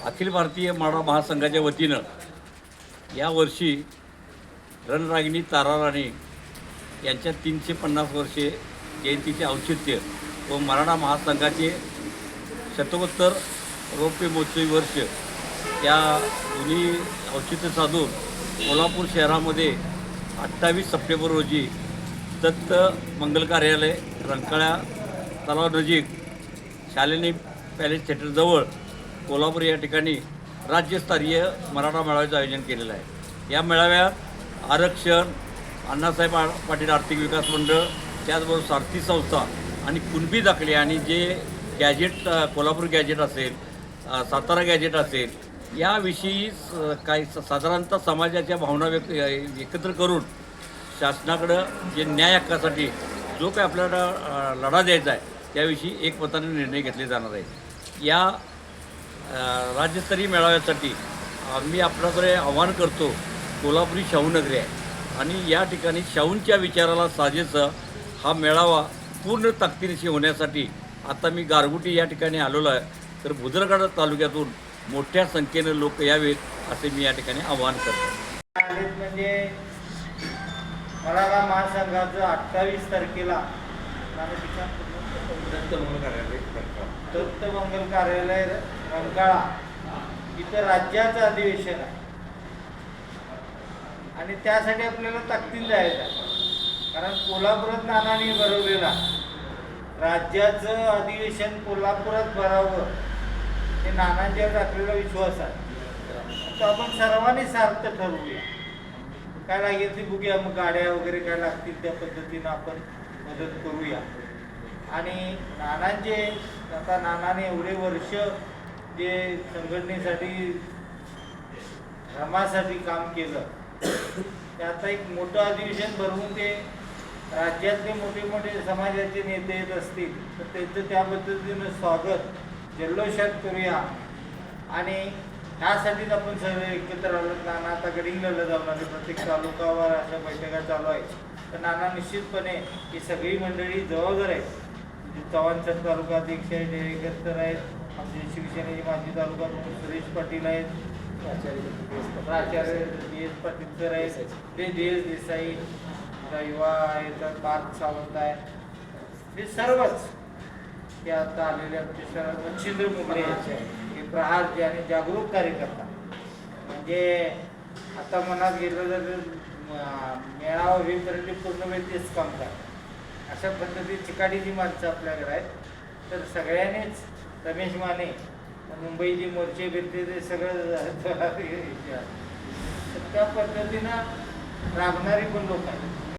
अखिल भारतीय माडा महासंघाच्या वतीनं यावर्षी रणरागिणी ताराराणी यांच्या तीनशे पन्नास वर्षे जयंतीचे औचित्य व मराठा महासंघाचे शतकोत्तर रौप्य महोत्सवी वर्ष या दोन्ही औचित्य साधून कोल्हापूर शहरामध्ये अठ्ठावीस सप्टेंबर रोजी दत्त मंगल कार्यालय रंकाळ्या तलावानजीक शालिनी पॅलेस थिएटरजवळ कोल्हापूर या ठिकाणी राज्यस्तरीय मराठा मेळाव्याचं आयोजन केलेलं आहे. या मेळाव्यात आरक्षण अण्णासाहेब पाटील आर्थिक विकास मंडळ त्याचबरोबर सारथी संस्था आणि कुणबी दाखले आणि जे गॅजेट कोल्हापूर गॅजेट असेल सातारा गॅजेट असेल याविषयी स- काही स- साधारणतः समाजाच्या भावना व्यक्त एकत्र करून शासनाकडं जे न्याय हक्कासाठी जो काही आपल्याला लढा द्यायचा आहे त्याविषयी एकमताने निर्णय घेतले जाणार आहेत. या राज्यस्तरीय मेळाव्यासाठी मी आपल्याकडे आव्हान करतो कोल्हापुरी शाहूनगरी आहे. आणि या ठिकाणी शाहूंच्या विचाराला साजेसं हा मेळावा पूर्ण ताकदीनिशी होण्यासाठी आता मी गारगुटी या ठिकाणी आलेलो आहे. तर भुदरगड तालुक्यातून मोठ्या संख्येनं लोक यावेत असे मी या ठिकाणी आवाहन करतो. म्हणजे मराठा महासंघाचं अठ्ठावीस तारखेला दत्त मंगल कार्यालय रंकाळा. इथं राज्याचं अधिवेशन आहे. आणि त्यासाठी आपल्याला ताकदील जायचं कारण कोल्हापुरात नानांनी भरवलेला राज्याचं अधिवेशन कोल्हापुरात भरावं हे नानांच्यावर आपल्याला विश्वास आहे. तो आपण सर्वांनी सार्थ ठरवूया. काय लागेल ती बघूया. मग गाड्या वगैरे काय लागतील त्या पद्धतीनं आपण मदत करूया. आणि नानांचे आता नानाने एवढे वर्ष जे संघटनेसाठी धर्मासाठी काम केलं. त्याचं एक मोठं अधिवेशन भरवून ते राज्यातले मोठे मोठे समाजाचे नेते येत असतील तर त्यांचं त्या पद्धतीनं स्वागत जल्लोषात करूया. आणि त्यासाठीच आपण सगळे एकत्र आलो. नाना आता गडिंगला जाऊन आले. प्रत्येक तालुकावर अशा बैठका चालू आहेत. तर नाना निश्चितपणे ही सगळी मंडळी जबाबदार आहेत. म्हणजे चव्हाणसर तालुका अध्यक्ष आहे डेरेकर आहेत. आमचे शिवसेनेचे माजी तालुका प्रमुख सुरेश पाटील आहेत. प्राचार्य डी एस पाटील सर आहेत. ते डी एस देसाई युवा आहेत पार्थ सावंत आहेत. हे सर्वच ते आता आलेले आमचे सर मच्छिंद्र मुगळे हे प्रहारचे आणि जागरूक कार्यकर्ता. म्हणजे आता मनात गेलं तर म- मेळावा होईपर्यंत पूर्ण वेळ तेच काम करतात अशा पद्धतीत चिकाटीची माणसं आपल्याकडे आहेत तर सगळ्यांनीच रमेश माने मुंबई जी मोर्चे भेटते ते सगळं तर त्या पद्धतीनं राबणारी पण लोक आहेत